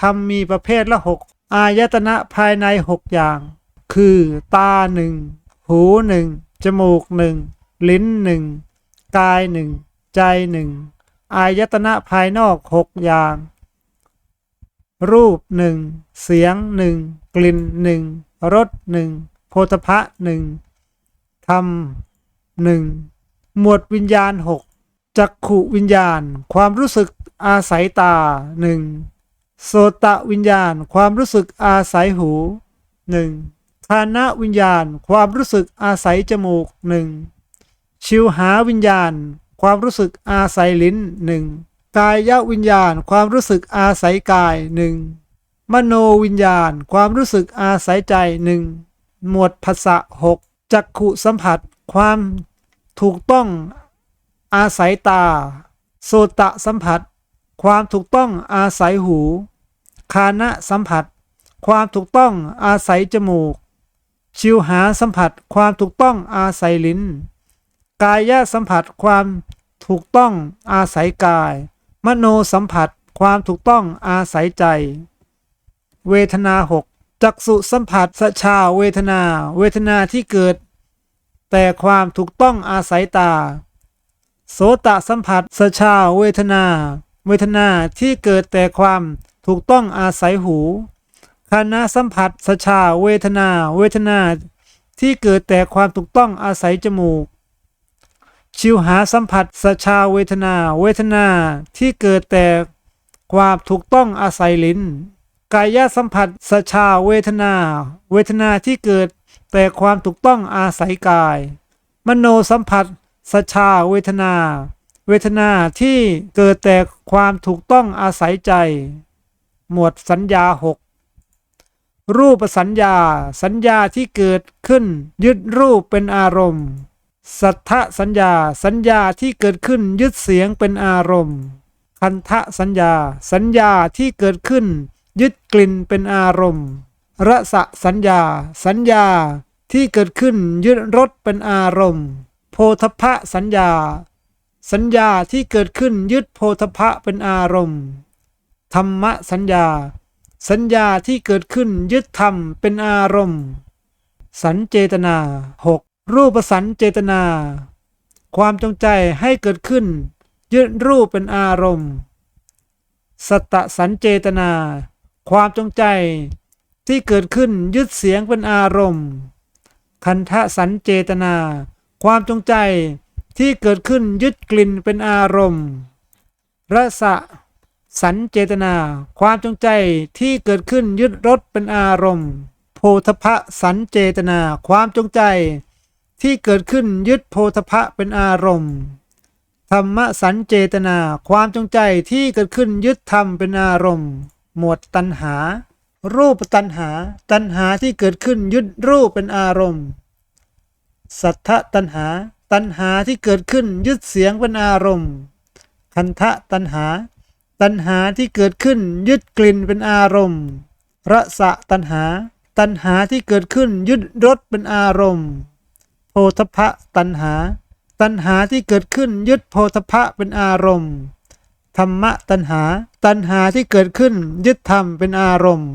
ธรรมมีประเภทละหกอายตนะภายในหกอย่าง คือตาหนึ่งหูหนึ่งจมูกหนึ่งลิ้นหนึ่งกายหนึ่งใจหนึ่งอายตนะภายนอกหกอย่าง รูปหนึ่งเสียงหนึ่งกลิ่นหนึ่งรสหนึ่งโพธพะหนึ่งธรรมหนึ่งหมวดวิญญาณหกจักขุวิญญาณ ความรู้สึกอาศัยตาหนึ่ง โสตะวิญญาณความรู้สึกอาศัยหูหนึ่งคานะวิญญาณความรู้สึกอาศัยจมูกหนึ่งชิวหาวิญญาณ ความรู้สึกอาศัยลิ้นหนึ่งกายวิญญาณความรู้สึกอาศัยกายหนึ่งมโนวิญญาณ ความรู้สึกอาศัยใจหนึ่งหมวดภาษะหกจักขุสัมผัส ความถูกต้องอาศัยตาโสตะสัมผัส ความถูกต้องอาศัยหู คานะสัมผัส ความถูกต้องอาศัยจมูก ชิวหาสัมผัส ความถูกต้องอาศัยลิ้น กายะสัมผัสความถูกต้องอาศัยกาย มโนสัมผัส ความถูกต้องอาศัยใจ เวทนาหกจักสุสัมผัสสชาเวทนา เวทนาที่เกิด แต่ความถูกต้องอาศัยตา โสตสัมผัสสชาเวทนา เวทนาที่เกิดแต่ความ ถูกต้องอาศัยหูคานาสัมผัสสชา เวทนา เวทนา ที่เกิดแต่ความถูกต้องอาศัยจมูก ชิวหาสัมผัสสชาเวทนา เวทนาที่เกิดแต่ความถูกต้องอาศัยลิ้น กายสัมผัสสชาเวทนา เวทนาที่เกิดแต่ความถูกต้องอาศัยกาย มโนสัมผัสสชาเวทนา เวทนาที่เกิดแต่ความถูกต้องอาศัยใจ หมวดสัญญาหกรูปสัญญา สัญญาที่เกิดขึ้น ยึดรูปเป็นอารมณ์ สัทธสัญญา สัญญาที่เกิดขึ้นยึดเสียงเป็นอารมณ์ คันทะสัญญา สัญญาที่เกิดขึ้น ยึดกลิ่นเป็นอารมณ์รสสัญญา สัญญาที่เกิดขึ้นยึดรสเป็นอารมณ์ โพธพะสัญญา สัญญาที่เกิดขึ้นยึดโพธพะเป็นอารมณ์ ธรรมสัญญา สัญญาที่เกิดขึ้นยึดธรรมเป็นอารมณ์ สัญเจตนาหกรูปสัญเจตนา ความจงใจให้เกิดขึ้น ยึดรูปเป็นอารมณ์สตตสัญเจตนา ความจงใจที่เกิดขึ้นยึดเสียงเป็นอารมณ์ คันทะสัญเจตนา ความจงใจที่เกิดขึ้นยึดกลิ่นเป็นอารมณ์รสะ สัญเจตนา ความจงใจที่เกิดขึ้นยึดรสเป็นอารมณ์ โพธพะสัญเจตนา ความจงใจ ที่เกิดขึ้นยึดโพธพะเป็นอารมณ์ ธรรมสัญเจตนา ความจงใจที่เกิดขึ้นยึดธรรมเป็นอารมณ์ หมวดตัณหา รูปตัณหา ตัณหาที่เกิดขึ้นยึดรูปเป็นอารมณ์ สัทธตัณหา ตัณหาที่เกิดขึ้นยึดเสียงเป็นอารมณ์คันทะตัณหา ตัณหาที่เกิดขึ้นยึดกลิ่นเป็นอารมณ์ ระสะตัณหา ตัณหาที่เกิดขึ้นยึดรสเป็นอารมณ์ โพธพะตัณหา ตัณหาที่เกิดขึ้นยึดโพธพะเป็นอารมณ์ ธรรมะตัณหา ตัณหาที่เกิดขึ้นยึดธรรมเป็นอารมณ์